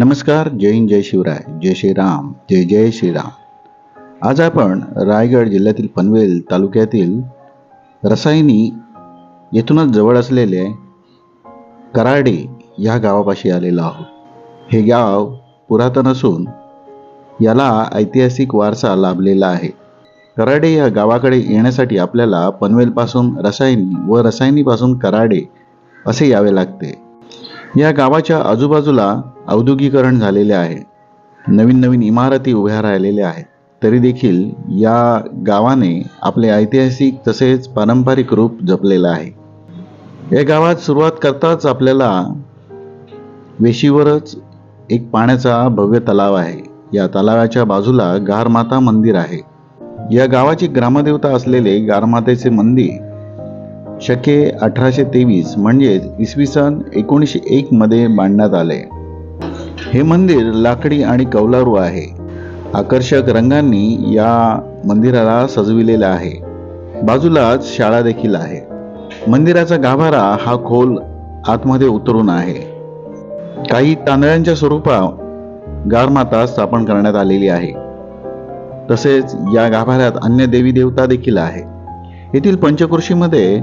नमस्कार जय हिंद जय शिवराय जय श्रीराम जय जय श्रीराम. आज आपण रायगड जिल्ह्यातील पनवेल तालुक्यातील रसायनी येथूनच जवळ असलेले कराडे ह्या गावापाशी आलेलो आहोत. हे गाव पुरातन असून याला ऐतिहासिक वारसा लाभलेला आहे. कराडे या गावाकडे येण्यासाठी आपल्याला पनवेलपासून रसायनी व रसायनीपासून कराडे असे यावे लागते. या गावाच्या आजूबाजूला औद्योगिकरण झालेले आहे. नवीन नवीन इमारती उभ्या राहिलेल्या आहेत. तरी देखील या गावाने आपले ऐतिहासिक तसेच पारंपरिक रूप जपलेलं आहे. या गावात सुरुवात करताच आपल्याला वेशीवरच एक पाण्याचा भव्य तलाव आहे. या तलावाच्या बाजूला गारमाता मंदिर आहे. या गावाची ग्रामदेवता असलेले गारमातेचे मंदिर शके अठराशे तेवीस म्हणजेच इसवी सन एकोणीसशे एकमध्ये बांधण्यात आले. हे मंदिर लाकडी आणि कौलारू आहे. आकर्षक रंगांनी या मंदिराला सजविलेलं आहे. बाजूलाच शाळा देखील आहे. मंदिराचा गाभारा हा खोल आतमध्ये उतरून आहे. काही तांदळांच्या स्वरूपात गारमाता स्थापन करण्यात आलेली आहे. तसेच या गाभाऱ्यात अन्य देवी देवता देखील आहे. येथील पंचकृषीमध्ये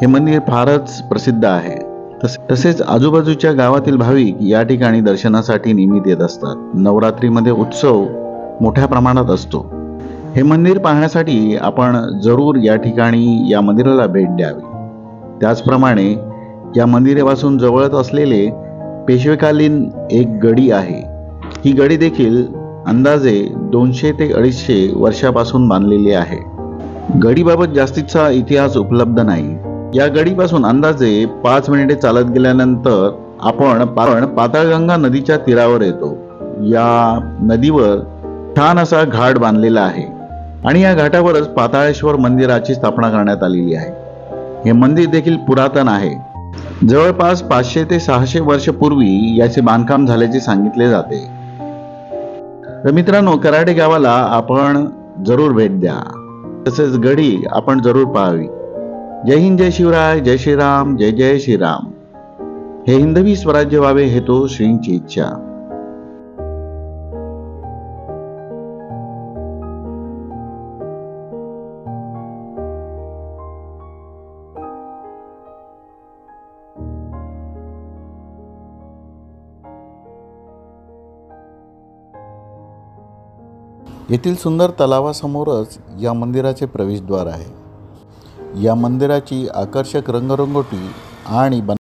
हे मंदिर फारच प्रसिद्ध आहे. तसेच आजूबाजूच्या गावातील भाविक या ठिकाणी दर्शनासाठी नियमित येत असतात. नवरात्रीमध्ये उत्सव मोठ्या प्रमाणात असतो. हे मंदिर पाहण्यासाठी आपण जरूर या ठिकाणी या मंदिराला भेट द्यावी. त्याचप्रमाणे या मंदिरापासून जवळच असलेले पेशवेकालीन एक गडी आहे. ही गडी देखील अंदाजे दोनशे ते अडीचशे वर्षापासून बांधलेली आहे. गडीबाबत जास्तीचा इतिहास उपलब्ध नाही. या गडीपासून अंदाजे पाच मिनिटे चालत गेल्यानंतर आपण आपण पाताळगंगा नदीच्या तीरावर येतो. या नदीवर छान असा घाट बांधलेला आहे आणि या घाटावरच पाताळेश्वर मंदिराची स्थापना करण्यात आलेली आहे. हे मंदिर देखील पुरातन आहे. जवळपास पाचशे ते सहाशे वर्षपूर्वी याचे बांधकाम झाल्याचे सांगितले जाते. तर मित्रांनो कराडे गावाला आपण जरूर भेट द्या. तसेच गडी आपण जरूर पाहावी. जय हिंद जय शिवराय जय श्रीराम जय जय श्रीराम. हे हिंदवी स्वराज्य व्हावे हेतू श्रींची इच्छा. येथील सुंदर तलावासमोरच या मंदिराचे प्रवेशद्वार आहे. या मंदिराची आकर्षक रंगरंगोटी आणि बन